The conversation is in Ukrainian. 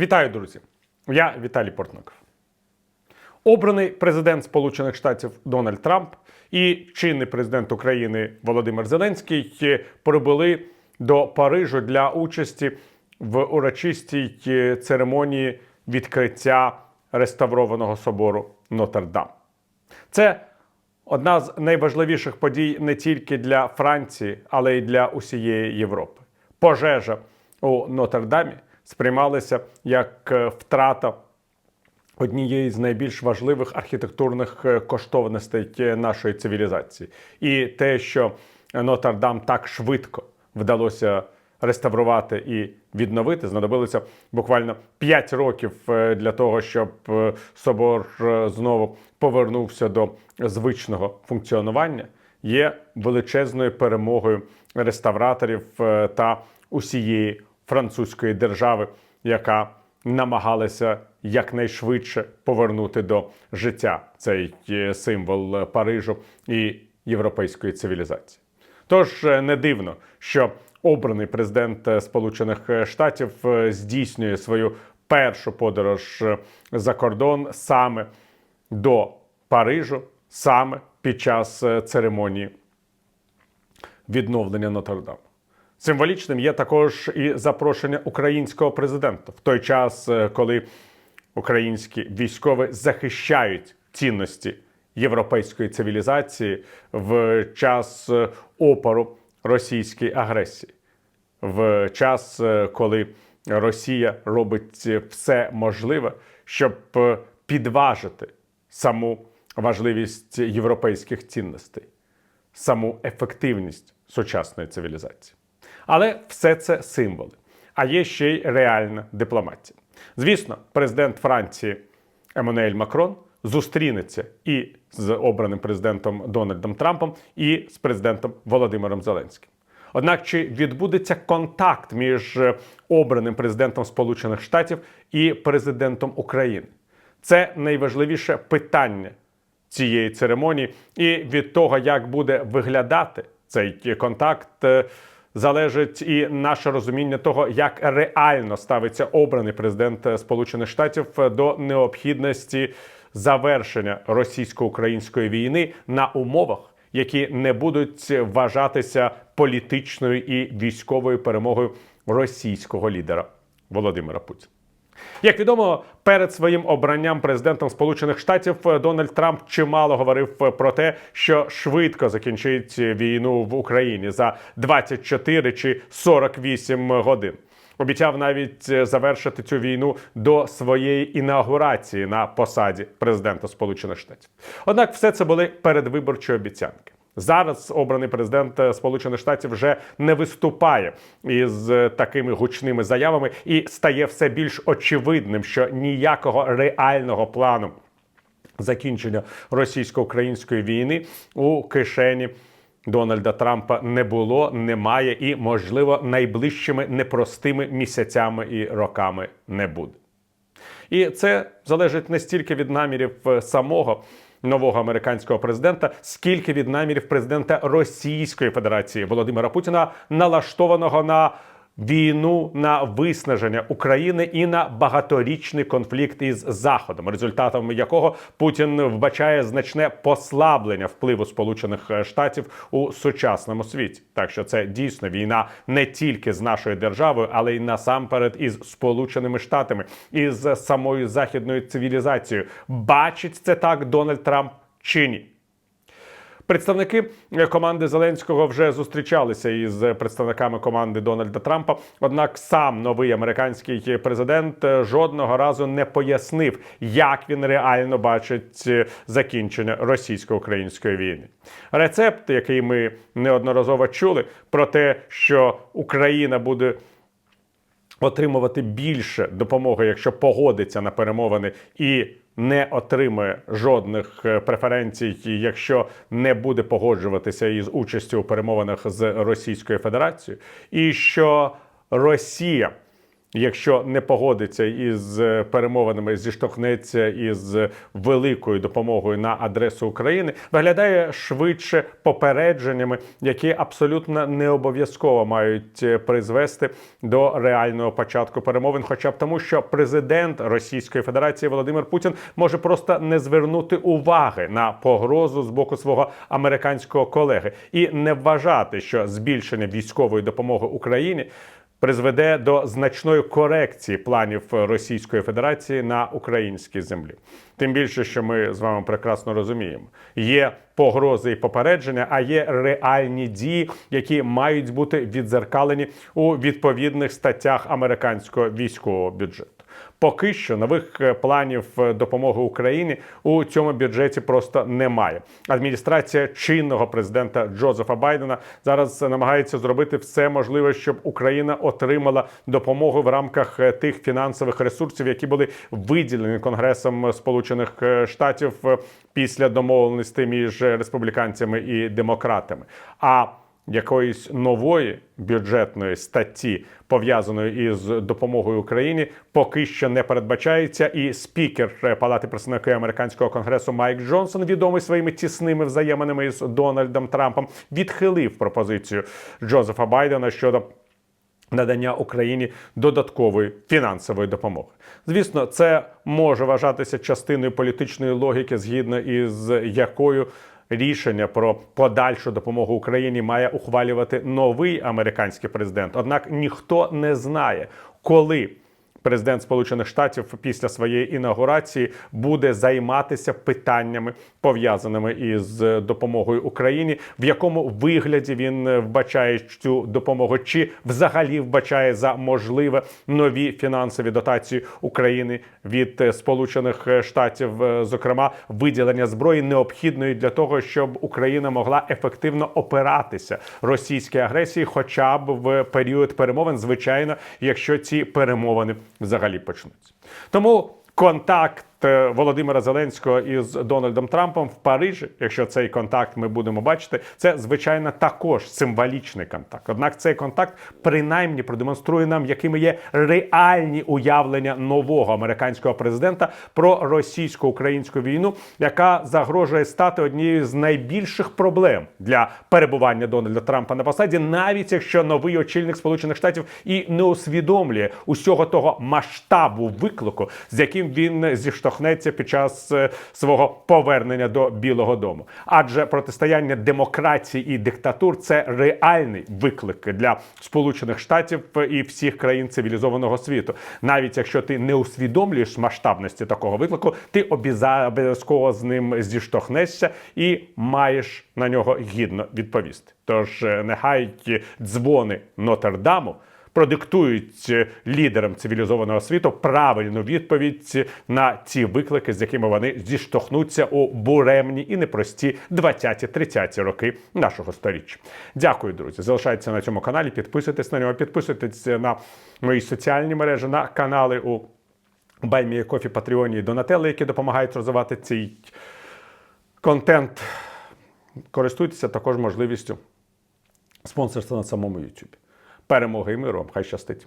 Вітаю, друзі! Я Віталій Портников. Обраний президент Сполучених Штатів Дональд Трамп і чинний президент України Володимир Зеленський прибули до Парижу для участі в урочистій церемонії відкриття реставрованого собору Нотр-Дам. Це одна з найважливіших подій не тільки для Франції, але й для усієї Європи. Пожежа у Нотр-Дамі сприймалася як е, втрата однієї з найбільш важливих архітектурних е, коштовностей е, нашої цивілізації. І те, що Нотр-Дам так швидко вдалося реставрувати і відновити, знадобилося буквально 5 років для того, щоб собор знову повернувся до звичного функціонування, є величезною перемогою реставраторів та усієї французької держави, яка намагалася якнайшвидше повернути до життя цей е, символ е, Парижу і європейської цивілізації. Тож е, не дивно, що обраний президент Сполучених Штатів здійснює свою першу подорож за кордон саме до Парижу, саме під час церемонії відновлення Нотр-Даму. Символічним є також і запрошення українського президента в той час, е, коли українські військові захищають цінності європейської цивілізації в час е, опору російській агресії, в час, е, коли Росія робить все можливе, щоб підважити саму важливість європейських цінностей саму ефективність сучасної цивілізації. Але все це символи. А є ще й реальна дипломатія. Звісно, президент Франції Еммануель Макрон зустрінеться і з обраним президентом Дональдом Трампом, і з президентом Володимиром Зеленським. Однак чи відбудеться контакт між е, обраним президентом Сполучених Штатів і президентом України? Це найважливіше питання цієї церемонії, і від того, як буде виглядати цей контакт, е, залежить і наше розуміння того, як реально ставиться обраний президент е, Сполучених Штатів е, до необхідності завершення російсько-української війни на умовах, які не будуть вважатися політичною і військовою перемогою російського лідера Володимира Путіна. Як відомо, перед своїм обранням президентом Сполучених Штатів е, Дональд Трамп чимало говорив е, про те, що швидко закінчить війну в Україні за 24 чи 48 годин. Обіцяв навіть е, завершити цю війну до своєї інаугурації на посаді президента Сполучених Штатів. Однак, все це були передвиборчі обіцянки. Зараз обраний президент е, Сполучених Штатів вже не виступає із е, такими гучними заявами і стає все більш очевидним, що ніякого реального плану закінчення російсько-української війни у кишені Дональда Трампа не було, немає і, можливо, найближчими непростими місяцями і роками не буде. І це залежить не стільки від намірів е, самого нового американського президента, скільки від намірів президента Російської Федерації Володимира Путіна, налаштованого на війну на виснаження України і на багаторічний конфлікт із Заходом, результатом якого Путін вбачає значне послаблення впливу Сполучених Штатів у сучасному світі. Так що це дійсно війна не тільки з нашою державою, але й насамперед із Сполученими Штатами, із самою західною цивілізацією. Бачить це так Дональд Трамп чи ні? Представники команди Зеленського вже зустрічалися із представниками команди Дональда Трампа. Однак сам новий американський президент жодного разу не пояснив, як він реально бачить закінчення російсько-української війни. Рецепт, який ми неодноразово чули, про те, що Україна буде отримувати більше допомоги, якщо погодиться на перемовини і не отримує жодних е, преференцій, якщо не буде погоджуватися із участю у перемовинах з Російською Федерацією, і що Росія Якщо не погодиться із е, перемовинами, зіштовхнеться із великою допомогою на адресу України, виглядає швидше попередженнями, які абсолютно не обов'язково мають е, призвести до реального початку перемовин, хоча б тому, що президент Російської Федерації Володимир Путін може просто не звернути уваги на погрозу з боку свого американського колеги. І не вважати, що збільшення військової допомоги Україні призведе до значної корекції планів Російської Федерації на українській землі. Тим більше, що ми з вами прекрасно розуміємо, є погрози і попередження, а є реальні дії, які мають бути відзеркалені у відповідних статтях американського військового бюджету. Поки що нових е, планів е, допомоги Україні у цьому бюджеті просто немає. Адміністрація чинного президента Джозефа Байдена зараз намагається зробити все можливе, щоб Україна отримала допомогу в рамках е, тих фінансових ресурсів, які були виділені Конгресом Сполучених Штатів після домовленостей між республіканцями і демократами. А якоїсь нової бюджетної статті, пов'язаної із допомогою Україні, поки що не передбачається. І спікер Палати представників американського конгресу Майк Джонсон, відомий своїми тісними взаєминами із Дональдом Трампом, відхилив пропозицію Джозефа Байдена щодо. Надання Україні додаткової фінансової допомоги. Звісно, це може вважатися частиною політичної логіки, згідно із якою рішення про подальшу допомогу Україні має ухвалювати новий американський президент. Однак ніхто не знає, коли. Президент Сполучених Штатів після своєї інаугурації буде займатися питаннями пов'язаними із допомогою Україні, в якому вигляді він вбачає цю допомогу, чи взагалі вбачає за можливе нові фінансові дотації України від Сполучених Штатів, зокрема виділення зброї необхідної для того, щоб Україна могла ефективно опиратися російській агресії, хоча б в період перемовин, звичайно, якщо ці перемовини взагалі почнуться. Тому контакт Володимира Зеленського із Дональдом Трампом в Парижі, якщо цей контакт ми будемо бачити, це звичайно також символічний контакт. Однак цей контакт принаймні продемонструє нам, якими є реальні уявлення нового американського президента про російсько-українську війну, яка загрожує стати однією з найбільших проблем для перебування Дональда Трампа на посаді, навіть якщо новий очільник Сполучених Штатів і не усвідомлює усього того масштабу виклику, з яким він зіштовхнеться під час е, свого повернення до Білого Дому. Адже протистояння демократії і диктатур це реальний виклик для Сполучених Штатів і всіх країн цивілізованого світу. Навіть якщо ти не усвідомлюєш масштабності такого виклику, ти обов'язково з ним зіштовхнешся і маєш на нього гідно відповісти. Тож е, нехай дзвони Нотр-Даму продиктують е, лідерам цивілізованого світу правильну відповідь на ці виклики, з якими вони зіштовхнуться у буремні і непрості 20-30 роки нашого сторіччя. Дякую, друзі. Залишайтеся на цьому каналі, підписуйтесь на нього, підписуйтесь на мої соціальні мережі, на канали у Баймі Кофі, Патреоні і Донателли, які допомагають розвивати цей контент. Користуйтеся також можливістю спонсорства на самому YouTube. Перемоги і миру хай щастить.